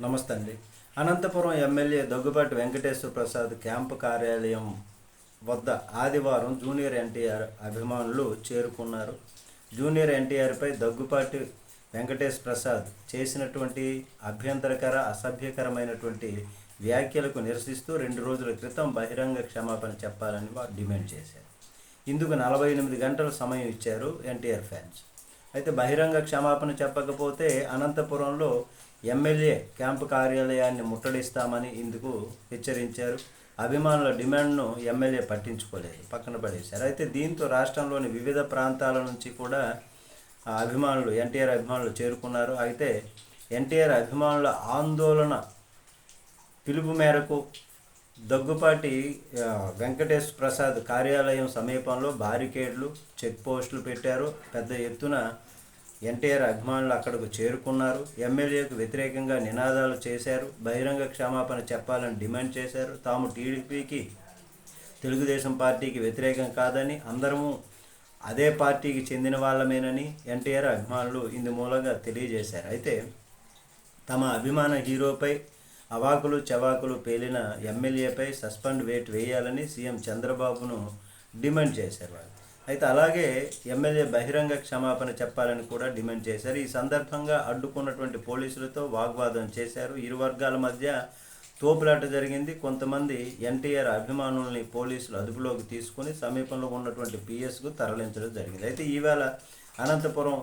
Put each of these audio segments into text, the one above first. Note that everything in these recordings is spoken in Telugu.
నమస్తే అండి అనంతపురం ఎమ్మెల్యే దగ్గుబాటి వెంకటేశ్వర ప్రసాద్ క్యాంపు కార్యాలయం వద్ద ఆదివారం జూనియర్ ఎన్టీఆర్ అభిమానులు చేరుకున్నారు. జూనియర్ ఎన్టీఆర్పై దగ్గుపాటి వెంకటేశ్వర ప్రసాద్ చేసినటువంటి అభ్యంతరకర అసభ్యకరమైనటువంటి వ్యాఖ్యలకు నిరసిస్తూ రెండు రోజుల క్రితం బహిరంగ క్షమాపణ చెప్పాలని వారు డిమాండ్ చేశారు. ఇందుకు నలభై ఎనిమిది గంటల సమయం ఇచ్చారు ఎన్టీఆర్ ఫ్యాన్స్. అయితే బహిరంగ క్షమాపణ చెప్పకపోతే అనంతపురంలో ఎమ్మెల్యే క్యాంపు కార్యాలయాన్ని ముట్టడిస్తామని ఇందుకు హెచ్చరించారు. అభిమానుల డిమాండ్ను ఎమ్మెల్యే పట్టించుకోలేదు పక్కన పడేశారు. అయితే దీంతో రాష్ట్రంలోని వివిధ ప్రాంతాల నుంచి కూడా అభిమానులు ఎన్టీఆర్ అభిమానులు చేరుకున్నారు. అయితే ఎన్టీఆర్ అభిమానుల ఆందోళన పిలుపు మేరకు దగ్గుపాటి ఆ, వెంకటేష్ ప్రసాద్ కార్యాలయం సమీపంలో బారికేడ్లు చెక్ పోస్టులు పెట్టారు. పెద్ద ఎత్తున ఎన్టీఆర్ అభిమానులు అక్కడకు చేరుకున్నారు. ఎమ్మెల్యేకు వ్యతిరేకంగా నినాదాలు చేశారు. బహిరంగ క్షమాపణ చెప్పాలని డిమాండ్ చేశారు. తాము టీడీపీకి తెలుగుదేశం పార్టీకి వ్యతిరేకం కాదని అందరము అదే పార్టీకి చెందిన వాళ్ళమేనని ఎన్టీఆర్ అభిమానులు ఇందు మూలంగా తెలియజేశారు. అయితే తమ అభిమాన హీరోపై అవాకులు చవాకులు పేలిన ఎమ్మెల్యేపై సస్పెండ్ వేట్ వేయాలని సీఎం చంద్రబాబును డిమాండ్ చేశారు వాళ్ళు. అయితే అలాగే ఎమ్మెల్యే బహిరంగ క్షమాపణ చెప్పాలని కూడా డిమాండ్ చేశారు. ఈ సందర్భంగా అడ్డుకున్నటువంటి పోలీసులతో వాగ్వాదం చేశారు. ఇరు వర్గాల మధ్య తోపులాట జరిగింది. కొంతమంది ఎన్టీఆర్ అభిమానుల్ని పోలీసులు అదుపులోకి తీసుకుని సమీపంలో ఉన్నటువంటి పిఎస్కు తరలించడం జరిగింది. అయితే ఈవేళ అనంతపురం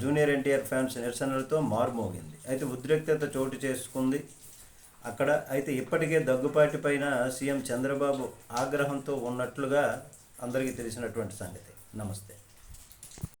జూనియర్ ఎన్టీఆర్ ఫ్యాన్స్ నిరసనలతో మారుమోగింది. అయితే ఉద్రిక్తత చోటు చేసుకుంది. అక్కడ అయితే ఇప్పటికే దగ్గుపాటి పైన సీఎం చంద్రబాబు ఆగ్రహంతో ఉన్నట్లుగా అందరికీ తెలిసినటువంటి సంగతి. నమస్తే.